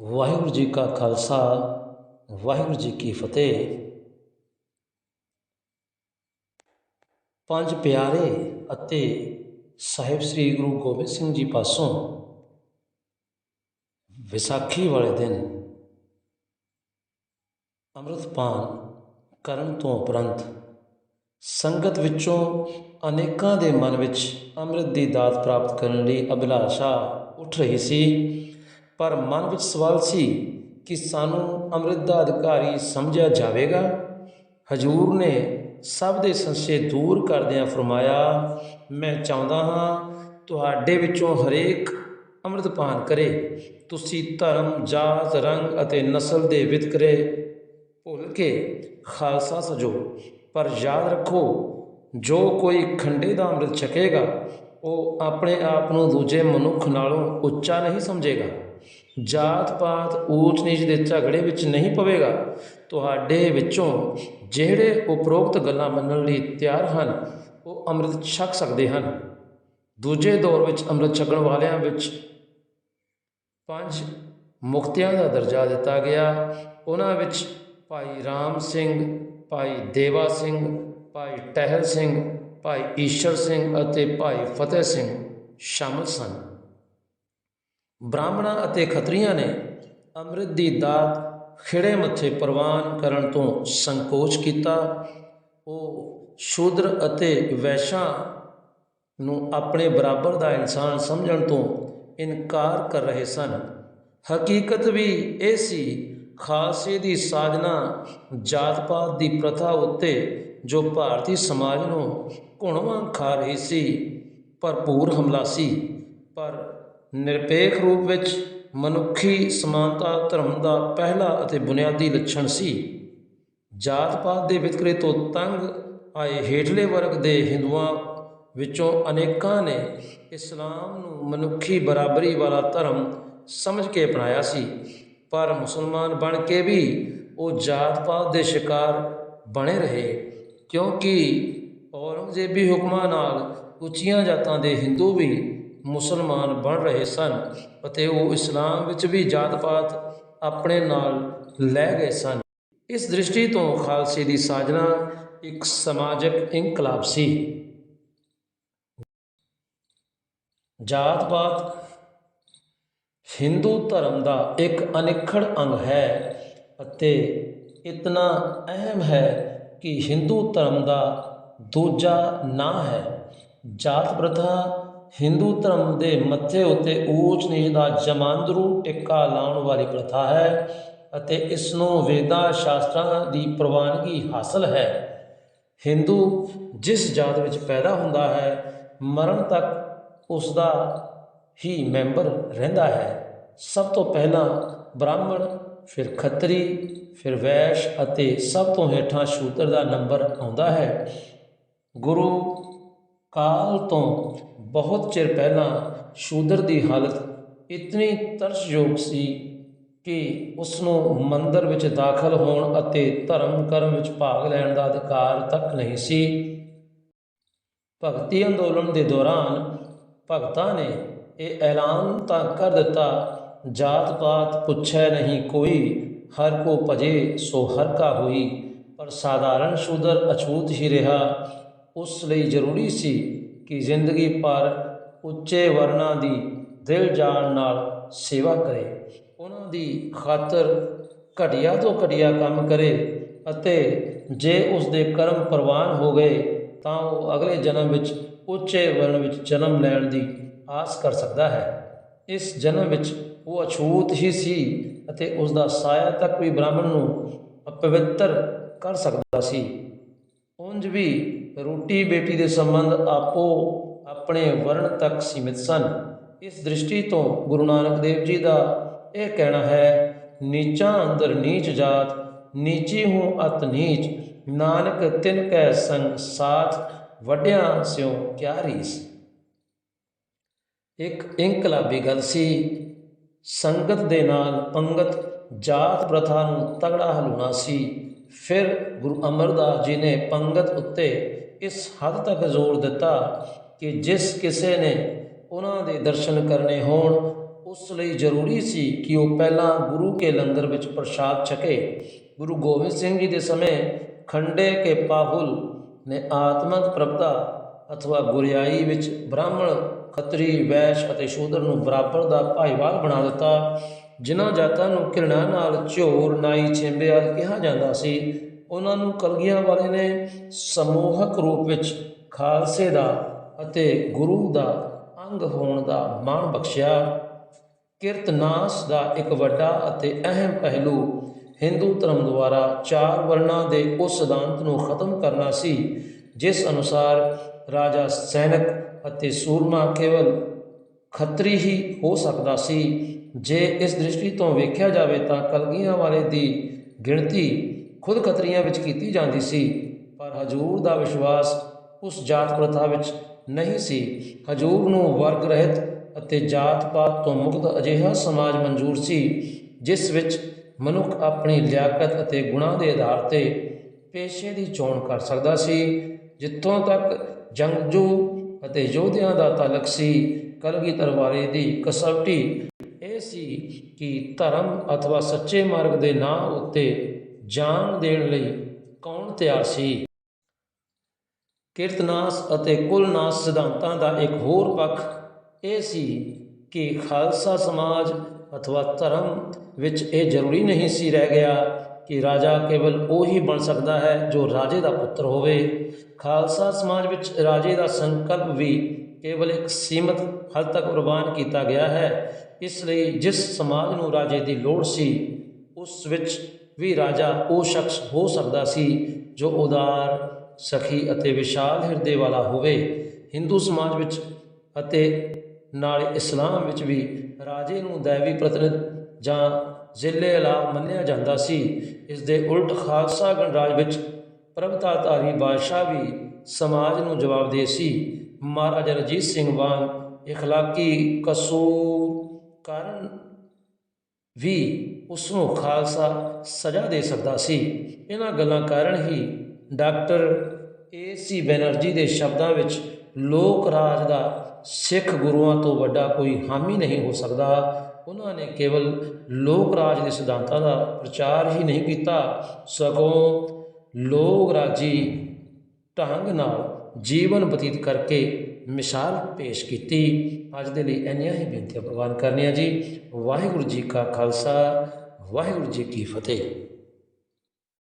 ਵਾਹਿਗੁਰੂ ਜੀ ਕਾ ਖਾਲਸਾ, ਵਾਹਿਗੁਰੂ ਜੀ ਕੀ ਫਤਿਹ। ਪੰਜ ਪਿਆਰੇ ਅਤੇ ਸਾਹਿਬ ਸ੍ਰੀ ਗੁਰੂ ਗੋਬਿੰਦ ਸਿੰਘ ਜੀ ਪਾਸੋਂ ਵਿਸਾਖੀ ਵਾਲੇ ਦਿਨ ਅੰਮ੍ਰਿਤਪਾਨ ਕਰਨ ਤੋਂ ਉਪਰੰਤ ਸੰਗਤ ਵਿੱਚੋਂ ਅਨੇਕਾਂ ਦੇ ਮਨ ਵਿੱਚ ਅੰਮ੍ਰਿਤ ਦੀ ਦਾਤ ਪ੍ਰਾਪਤ ਕਰਨ ਲਈ ਅਭਿਲਾਸ਼ਾ ਉੱਠ ਰਹੀ ਸੀ। ਪਰ ਮਨ ਵਿੱਚ ਸਵਾਲ ਸੀ ਕਿ ਸਾਨੂੰ ਅੰਮ੍ਰਿਤ ਦਾ ਅਧਿਕਾਰੀ ਸਮਝਿਆ ਜਾਵੇਗਾ? ਹਜੂਰ ਨੇ ਸਭ ਦੇ ਸੰਸ਼ੇ ਦੂਰ ਕਰਦਿਆਂ ਫਰਮਾਇਆ, ਮੈਂ ਚਾਹੁੰਦਾ ਹਾਂ ਤੁਹਾਡੇ ਵਿੱਚੋਂ ਹਰੇਕ ਅੰਮ੍ਰਿਤਪਾਨ ਕਰੇ। ਤੁਸੀਂ ਧਰਮ, ਜਾਤ, ਰੰਗ ਅਤੇ ਨਸਲ ਦੇ ਵਿਤਕਰੇ ਭੁੱਲ ਕੇ ਖਾਲਸਾ ਸਜੋ। ਪਰ ਯਾਦ ਰੱਖੋ, ਜੋ ਕੋਈ ਖੰਡੇ ਦਾ ਅੰਮ੍ਰਿਤ ਛਕੇਗਾ, ਉਹ ਆਪਣੇ ਆਪ ਨੂੰ ਦੂਜੇ ਮਨੁੱਖ ਨਾਲੋਂ ਉੱਚਾ ਨਹੀਂ ਸਮਝੇਗਾ। ਜਾਤ ਪਾਤ ਊਚ ਨੀਚ ਦੇ ਝਗੜੇ ਵਿੱਚ ਨਹੀਂ ਪਵੇਗਾ। ਤੁਹਾਡੇ ਵਿੱਚੋਂ ਜਿਹੜੇ ਉਪਰੋਕਤ ਗੱਲਾਂ ਮੰਨਣ ਲਈ ਤਿਆਰ ਹਨ, ਉਹ ਅੰਮ੍ਰਿਤ ਛਕ ਸਕਦੇ ਹਨ। ਦੂਜੇ ਦੌਰ ਵਿੱਚ ਅੰਮ੍ਰਿਤ ਛਕਣ ਵਾਲਿਆਂ ਵਿੱਚ ਪੰਜ ਮੁਕਤਿਆਂ ਦਾ ਦਰਜਾ ਦਿੱਤਾ ਗਿਆ। ਉਹਨਾਂ ਵਿੱਚ ਭਾਈ ਰਾਮ ਸਿੰਘ, ਭਾਈ ਦੇਵਾ ਸਿੰਘ, ਭਾਈ ਟਹਿਲ ਸਿੰਘ, ਭਾਈ ਈਸ਼ਰ ਸਿੰਘ ਅਤੇ ਭਾਈ ਫਤਿਹ ਸਿੰਘ ਸ਼ਾਮਲ ਸਨ। ਬ੍ਰਾਹਮਣਾਂ ਅਤੇ ਖੱਤਰੀਆਂ ਨੇ ਅੰਮ੍ਰਿਤ ਦੀ ਦਾਤ ਖਿੜੇ ਮੱਥੇ ਪ੍ਰਵਾਨ ਕਰਨ ਤੋਂ ਸੰਕੋਚ ਕੀਤਾ। ਉਹ ਸ਼ੂਦਰ ਅਤੇ ਵੈਸ਼ਾਂ ਨੂੰ ਆਪਣੇ ਬਰਾਬਰ ਦਾ ਇਨਸਾਨ ਸਮਝਣ ਤੋਂ ਇਨਕਾਰ ਕਰ ਰਹੇ ਸਨ। ਹਕੀਕਤ ਵੀ ਇਹ ਸੀ, ਖਾਲਸੇ ਦੀ ਸਾਜਨਾ ਜਾਤ ਪਾਤ ਦੀ ਪ੍ਰਥਾ ਉੱਤੇ ਜੋ ਭਾਰਤੀ ਸਮਾਜ ਨੂੰ ਘੁਣਵਾਂ ਖਾ ਰਹੀ ਸੀ, ਭਰਪੂਰ ਹਮਲਾ ਸੀ। ਪਰ ਨਿਰਪੇਖ ਰੂਪ ਵਿੱਚ ਮਨੁੱਖੀ ਸਮਾਨਤਾ, ਧਰਮ ਦਾ ਪਹਿਲਾ ਅਤੇ ਬੁਨਿਆਦੀ ਲੱਛਣ ਸੀ। ਜਾਤ ਪਾਤ ਦੇ ਵਿਤਕਰੇ ਤੋਂ ਤੰਗ ਆਏ ਹੇਠਲੇ ਵਰਗ ਦੇ ਹਿੰਦੂਆਂ ਵਿੱਚੋਂ ਅਨੇਕਾਂ ਨੇ ਇਸਲਾਮ ਨੂੰ ਮਨੁੱਖੀ ਬਰਾਬਰੀ ਵਾਲਾ ਧਰਮ ਸਮਝ ਕੇ ਅਪਣਾਇਆ ਸੀ। ਪਰ ਮੁਸਲਮਾਨ ਬਣ ਕੇ ਵੀ ਉਹ ਜਾਤ ਪਾਤ ਦੇ ਸ਼ਿਕਾਰ ਬਣੇ ਰਹੇ, ਕਿਉਂਕਿ ਔਰੰਗਜ਼ੇਬੀ ਹੁਕਮਾਂ ਨਾਲ ਉੱਚੀਆਂ ਜਾਤਾਂ ਦੇ ਹਿੰਦੂ ਵੀ ਮੁਸਲਮਾਨ ਬਣ ਰਹੇ ਸਨ ਅਤੇ ਉਹ ਇਸਲਾਮ ਵਿੱਚ ਵੀ ਜਾਤ ਪਾਤ ਆਪਣੇ ਨਾਲ ਲੈ ਗਏ ਸਨ। ਇਸ ਦ੍ਰਿਸ਼ਟੀ ਤੋਂ ਖਾਲਸੇ ਦੀ ਸਾਜਨਾ ਇੱਕ ਸਮਾਜਿਕ ਇਨਕਲਾਬ ਸੀ। ਜਾਤ ਪਾਤ ਹਿੰਦੂ ਧਰਮ ਦਾ ਇੱਕ ਅਨਿੱਖੜ ਅੰਗ ਹੈ ਅਤੇ ਇਤਨਾ ਅਹਿਮ ਹੈ ਕਿ ਹਿੰਦੂ ਧਰਮ ਦਾ ਦੂਜਾ ਨਾਂ ਹੈ। ਜਾਤ ਪ੍ਰਥਾ ਹਿੰਦੂ ਧਰਮ ਦੇ ਮੱਥੇ ਉੱਤੇ ਊਚ ਨੀਚ ਦਾ ਜਮਾਂਦਰੂ ਟਿੱਕਾ ਲਾਉਣ ਵਾਲੀ ਪ੍ਰਥਾ ਹੈ ਅਤੇ ਇਸ ਨੂੰ ਵੇਦਾਂ ਸ਼ਾਸਤਰਾਂ ਦੀ ਪ੍ਰਵਾਨਗੀ ਹਾਸਲ ਹੈ। ਹਿੰਦੂ ਜਿਸ ਜਾਤ ਵਿੱਚ ਪੈਦਾ ਹੁੰਦਾ ਹੈ, ਮਰਨ ਤੱਕ ਉਸ ਦਾ ਹੀ ਮੈਂਬਰ ਰਹਿੰਦਾ ਹੈ। ਸਭ ਤੋਂ ਪਹਿਲਾਂ ਬ੍ਰਾਹਮਣ, ਫਿਰ ਖੱਤਰੀ, ਫਿਰ ਵੈਸ਼ ਅਤੇ ਸਭ ਤੋਂ ਹੇਠਾਂ ਸ਼ੂਦਰ ਦਾ ਨੰਬਰ ਆਉਂਦਾ ਹੈ। ਗੁਰੂ ਕਾਲ ਤੋਂ ਬਹੁਤ ਚਿਰ ਪਹਿਲਾਂ ਸ਼ੂਦਰ ਦੀ ਹਾਲਤ ਇਤਨੀ ਤਰਸਯੋਗ ਸੀ ਕਿ ਉਸ ਨੂੰ ਮੰਦਰ ਵਿੱਚ ਦਾਖਲ ਹੋਣ ਅਤੇ ਧਰਮ ਕਰਮ ਵਿੱਚ ਭਾਗ ਲੈਣ ਦਾ ਅਧਿਕਾਰ ਤੱਕ ਨਹੀਂ ਸੀ। ਭਗਤੀ ਅੰਦੋਲਨ ਦੇ ਦੌਰਾਨ ਭਗਤਾਂ ਨੇ ਇਹ ਐਲਾਨ ਤਾਂ ਕਰ ਦਿੱਤਾ, ਜਾਤ ਪਾਤ ਪੁੱਛੈ ਨਹੀਂ ਕੋਈ, ਹਰ ਕੋ ਭਜੇ ਸੋ ਹਰ ਕਾ ਹੋਈ ਪਰ ਸਾਧਾਰਨ ਸ਼ੂਦਰ ਅਛੂਤ ਹੀ ਰਿਹਾ ਉਸ ਲਈ ਜ਼ਰੂਰੀ ਸੀ ਕਿ ਜ਼ਿੰਦਗੀ ਭਰ ਉੱਚੇ ਵਰਨਾਂ ਦੀ ਦਿਲ ਜਾਣ ਨਾਲ ਸੇਵਾ ਕਰੇ। ਉਹਨਾਂ ਦੀ ਖਾਤਰ ਘਟੀਆ ਤੋਂ ਘਟੀਆ ਕੰਮ ਕਰੇ ਅਤੇ ਜੇ ਉਸ ਦੇ ਕਰਮ ਪ੍ਰਵਾਨ ਹੋ ਗਏ ਤਾਂ ਉਹ ਅਗਲੇ ਜਨਮ ਵਿੱਚ ਉੱਚੇ ਵਰਣ ਵਿੱਚ ਜਨਮ ਲੈਣ ਦੀ ਆਸ ਕਰ ਸਕਦਾ ਹੈ। ਇਸ ਜਨਮ ਵਿੱਚ ਉਹ ਅਛੂਤ ਹੀ ਸੀ ਅਤੇ ਉਸ ਦਾ ਸਾਇਆ ਤੱਕ ਵੀ ਬ੍ਰਾਹਮਣ ਨੂੰ ਅਪਵਿੱਤਰ ਕਰ ਸਕਦਾ ਸੀ। ਉਂਝ ਵੀ ਰੋਟੀ ਬੇਟੀ ਦੇ ਸੰਬੰਧ ਆਪੋ ਆਪਣੇ ਵਰਣ ਤੱਕ ਸੀਮਿਤ ਸਨ। ਇਸ ਦ੍ਰਿਸ਼ਟੀ ਤੋਂ ਗੁਰੂ ਨਾਨਕ ਦੇਵ ਜੀ ਦਾ ਇਹ ਕਹਿਣਾ ਹੈ, ਨੀਚਾਂ ਅੰਦਰ ਨੀਚ ਜਾਤ, ਨੀਚੀ ਹੂੰ ਅਤ ਨੀਚ, ਨਾਨਕ ਤਿਨ ਕੈ ਸੰਗ ਸਾਥ, ਵੱਡਿਆਂ ਸਿਓ ਕਿਆ ਰੀਸ? ਇੱਕ ਇਨਕਲਾਬੀ ਗੱਲ ਸੀ। ਸੰਗਤ ਦੇ ਨਾਲ ਪੰਗਤ ਜਾਤ ਪ੍ਰਥਾ ਨੂੰ ਤਗੜਾ ਹਲੂਣਾ ਸੀ। ਫਿਰ ਗੁਰੂ ਅਮਰਦਾਸ ਜੀ ਨੇ ਪੰਗਤ ਉੱਤੇ ਇਸ ਹੱਦ ਤੱਕ ਜ਼ੋਰ ਦਿੱਤਾ ਕਿ ਜਿਸ ਕਿਸੇ ਨੇ ਉਹਨਾਂ ਦੇ ਦਰਸ਼ਨ ਕਰਨੇ ਹੋਣ, ਉਸ ਲਈ ਜ਼ਰੂਰੀ ਸੀ ਕਿ ਉਹ ਪਹਿਲਾਂ ਗੁਰੂ ਕੇ ਲੰਗਰ ਵਿੱਚ ਪ੍ਰਸ਼ਾਦ ਛਕੇ। ਗੁਰੂ ਗੋਬਿੰਦ ਸਿੰਘ ਜੀ ਦੇ ਸਮੇਂ ਖੰਡੇ ਕੇ ਪਾਹੁਲ ਨੇ ਆਤਮਕ ਪ੍ਰਭਤਾ ਅਥਵਾ ਗੁਰਿਆਈ ਵਿੱਚ ਬ੍ਰਾਹਮਣ, ਖੱਤਰੀ, ਵੈਸ਼ ਅਤੇ ਸ਼ੂਦਰ ਨੂੰ ਬਰਾਬਰ ਦਾ ਭਾਈਵਾਲ ਬਣਾ ਦਿੱਤਾ, ਜਿਨ੍ਹਾਂ ਜਾਤਾਂ ਨੂੰ ਘਿਰਣਾ ਨਾਲ ਝੋਰ, ਨਾਈ ਛਿੰਬਿਆ ਕਿਹਾ ਜਾਂਦਾ ਸੀ। ਉਹਨਾਂ ਨੂੰ ਕਲਗੀਆਂ ਵਾਲੇ ਨੇ ਸਮੂਹਕ ਰੂਪ ਵਿੱਚ ਖਾਲਸੇ ਦਾ ਅਤੇ ਗੁਰੂ ਦਾ ਅੰਗ ਹੋਣ ਦਾ ਮਾਣ ਬਖਸ਼ਿਆ। ਕਿਰਤਨਾਸ ਦਾ ਇੱਕ ਵੱਡਾ ਅਤੇ ਅਹਿਮ ਪਹਿਲੂ ਹਿੰਦੂ ਧਰਮ ਦੁਆਰਾ ਚਾਰ ਵਰਨਾਂ ਦੇ ਉਸ ਸਿਧਾਂਤ ਨੂੰ ਖਤਮ ਕਰਨਾ ਸੀ, ਜਿਸ ਅਨੁਸਾਰ ਰਾਜਾ ਸੈਨਿਕ ਅਤੇ ਸੂਰਮਾ ਕੇਵਲ ਖੱਤਰੀ ਹੀ ਹੋ ਸਕਦਾ ਸੀ। ਜੇ ਇਸ ਦ੍ਰਿਸ਼ਟੀ ਤੋਂ ਵੇਖਿਆ ਜਾਵੇ ਤਾਂ ਕਲਗੀਆਂ ਵਾਲੇ ਦੀ ਗਿਣਤੀ ਖੁਦਕਤਰੀਆਂ ਵਿੱਚ ਕੀਤੀ ਜਾਂਦੀ ਸੀ। ਪਰ ਹਜੂਰ ਦਾ ਵਿਸ਼ਵਾਸ ਉਸ ਜਾਤ ਪ੍ਰਥਾ ਵਿੱਚ ਨਹੀਂ ਸੀ। ਹਜੂਰ ਨੂੰ ਵਰਗ ਰਹਿਤ ਅਤੇ ਜਾਤ ਪਾਤ ਤੋਂ ਮੁਕਤ ਅਜਿਹਾ ਸਮਾਜ ਮਨਜ਼ੂਰ ਸੀ, ਜਿਸ ਵਿੱਚ ਮਨੁੱਖ ਆਪਣੀ ਲਿਆਕਤ ਅਤੇ ਗੁਣਾਂ ਦੇ ਆਧਾਰ ਤੇ ਪੇਸ਼ੇ ਦੀ ਚੋਣ ਕਰ ਸਕਦਾ ਸੀ, ਜਿੱਥੋਂ ਤੱਕ ਜੰਗਜੂ ਅਤੇ ਯੋਧਿਆਂ ਦਾ ਤਾਲਕ ਸੀ। ਕਲਗੀ ਤਰਵਾਰੇ ਦੀ ਕਸਵਟੀ ਇਹ ਸੀ ਕਿ ਧਰਮ ਅਥਵਾ ਸੱਚੇ ਮਾਰਗ ਦੇ ਨਾਂ ਉੱਤੇ ਜਾਨ ਦੇਣ ਲਈ ਕੌਣ ਤਿਆਰ ਸੀ? ਕੀਰਤਨਾਸ ਅਤੇ ਕੁਲਨਾਸ ਸਿਧਾਂਤਾਂ ਦਾ ਇੱਕ ਹੋਰ ਪੱਖ ਇਹ ਸੀ ਕਿ ਖਾਲਸਾ ਸਮਾਜ ਅਥਵਾ ਧਰਮ ਵਿੱਚ ਇਹ ਜ਼ਰੂਰੀ ਨਹੀਂ ਸੀ ਰਹਿ ਗਿਆ ਕਿ ਰਾਜਾ ਕੇਵਲ ਉਹੀ ਬਣ ਸਕਦਾ ਹੈ ਜੋ ਰਾਜੇ ਦਾ ਪੁੱਤਰ ਹੋਵੇ। ਖਾਲਸਾ ਸਮਾਜ ਵਿੱਚ ਰਾਜੇ ਦਾ ਸੰਕਲਪ ਵੀ ਕੇਵਲ ਇੱਕ ਸੀਮਤ ਹੱਦ ਤੱਕ ਕੁਰਬਾਨ ਕੀਤਾ ਗਿਆ ਹੈ। ਇਸ ਲਈ ਜਿਸ ਸਮਾਜ ਨੂੰ ਰਾਜੇ ਦੀ ਲੋੜ ਸੀ, ਉਸ ਵਿੱਚ ਵੀ ਰਾਜਾ ਉਹ ਸ਼ਖਸ ਹੋ ਸਕਦਾ ਸੀ ਜੋ ਉਦਾਰ, ਸਖੀ ਅਤੇ ਵਿਸ਼ਾਲ ਹਿਰਦੇ ਵਾਲਾ ਹੋਵੇ। ਹਿੰਦੂ ਸਮਾਜ ਵਿੱਚ ਅਤੇ ਨਾਲ ਇਸਲਾਮ ਵਿੱਚ ਵੀ ਰਾਜੇ ਨੂੰ ਦੇਵੀ ਪ੍ਰਤਿਨਿਧ ਜਾਂ ਜ਼ਿਲ੍ਹੇ ਅਲਾ ਮੰਨਿਆ ਜਾਂਦਾ ਸੀ। ਇਸ ਦੇ ਉਲਟ ਖਾਲਸਾ ਗਣਰਾਜ ਵਿੱਚ ਪ੍ਰਭਤਾਧਾਰੀ ਬਾਦਸ਼ਾਹ ਵੀ ਸਮਾਜ ਨੂੰ ਜਵਾਬਦੇਹ ਸੀ। ਮਹਾਰਾਜਾ ਰਣਜੀਤ ਸਿੰਘ ਵਾਂਗ ਇਖਲਾਕੀ ਕਸੂਰ ਕਾਰਨ ਵੀ ਉਸ ਨੂੰ ਖਾਲਸਾ ਸਜ਼ਾ ਦੇ ਸਕਦਾ ਸੀ। ਇਹਨਾਂ ਗੱਲਾਂ ਕਾਰਨ ਹੀ ਡਾਕਟਰ ਏ ਸੀ ਬੈਨਰਜੀ ਦੇ ਸ਼ਬਦਾਂ ਵਿੱਚ ਲੋਕ ਰਾਜ ਦਾ ਸਿੱਖ ਗੁਰੂਆਂ ਤੋਂ ਵੱਡਾ ਕੋਈ ਹਾਮੀ ਨਹੀਂ ਹੋ ਸਕਦਾ। ਉਹਨਾਂ ਨੇ ਕੇਵਲ ਲੋਕ ਰਾਜ ਦੇ ਸਿਧਾਂਤਾਂ ਦਾ ਪ੍ਰਚਾਰ ਹੀ ਨਹੀਂ ਕੀਤਾ। ਸਗੋਂ ਲੋਕ ਰਾਜੀ ਢੰਗ ਨਾਲ ਜੀਵਨ ਬਤੀਤ ਕਰਕੇ ਮਿਸਾਲ ਪੇਸ਼ ਕੀਤੀ। ਅੱਜ ਦੇ ਲਈ ਇੰਨੀਆਂ ਹੀ ਬੇਨਤੀਆਂ ਪ੍ਰਵਾਨ ਕਰਨੀਆਂ ਜੀ। ਵਾਹਿਗੁਰੂ ਜੀ ਕਾ ਖਾਲਸਾ, ਵਾਹਿਗੁਰੂ ਜੀ ਕੀ ਫਤਿਹ।